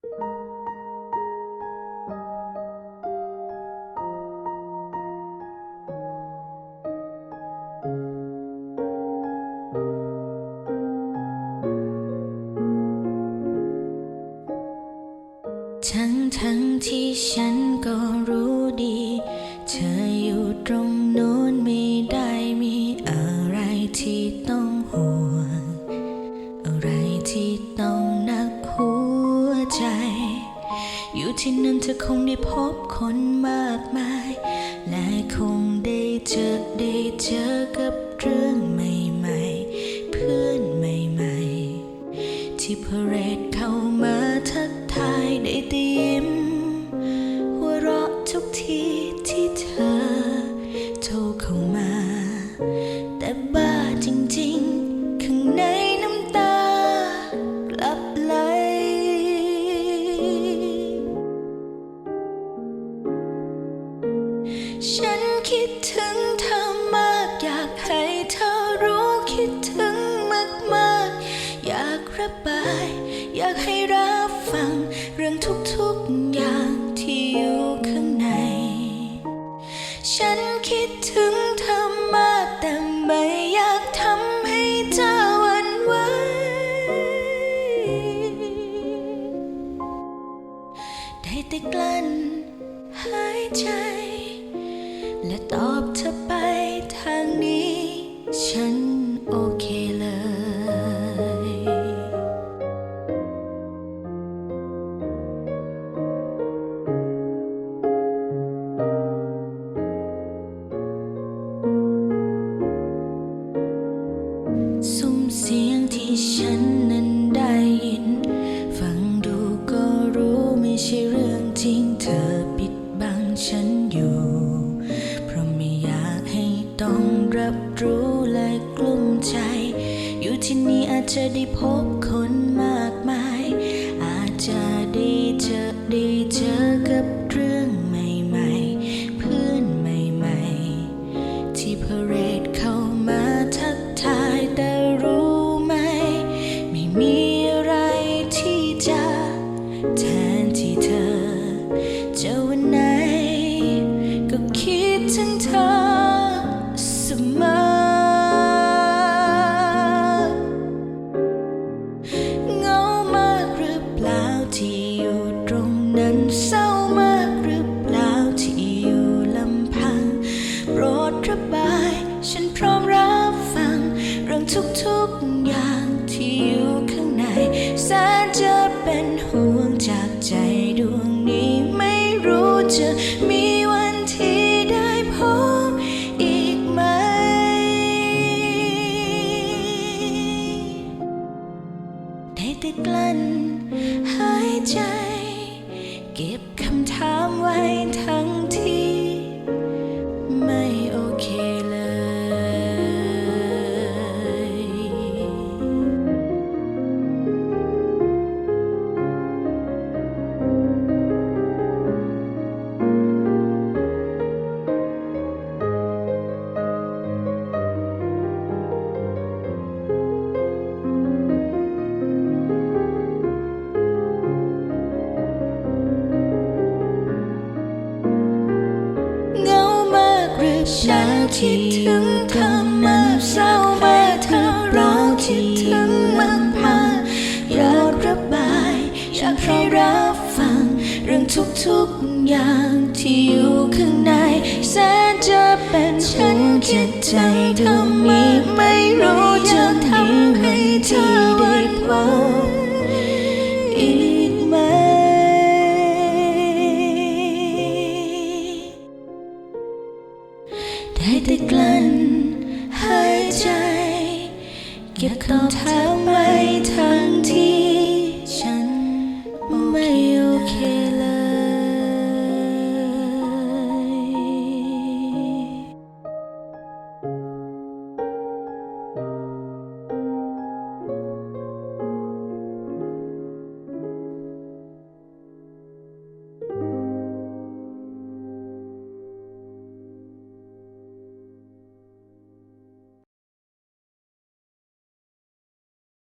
ทั้งทั้งที่ฉันก็รู้ดี เธออยู่ตรงโน้นไม่ได้มีอะไรที่ต้องห่วง อะไรที่ต้อง ที่นั่นเธอคงได้พบคนมากมาย และคงได้เจอได้เจอกับเรื่องใหม่ๆ เพื่อนใหม่ๆ ที่พาเรดเข้า ฉันคิดถึงเธอมากอยากให้เธอรู้คิดถึงมากๆ อยากระบาย อยากให้รับฟังเรื่องทุกๆอย่างที่อยู่ข้างใน ฉันคิดถึงเธอมากแต่ไม่อยากทำให้เธอหวั่นไหวได้แต่กลั้นหายใจ ฉันนั้นได้ยิน ฟังดูก็รู้ไม่ใช่เรื่องจริงเธอปิดบังฉันอยู่ เพราะไม่อยากให้ต้องรับรู้และกลุ้มใจ อยู่ที่นี่อาจจะได้พบคน ถึงเธอมาเศร้ามากเธอร้องที่ถึงมันมาอยากระบายอยากให้รับฟัง เรื่องทุกๆอย่างที่อยู่ข้างในแสนจะเป็นฉันคิดใจเธอมีไม่รู้จะทำให้เธอได้พบ ให้ไดกลั้นหายใจ เก็บคำเธอไว้ทั้งที่ฉันไม่โอเคเลย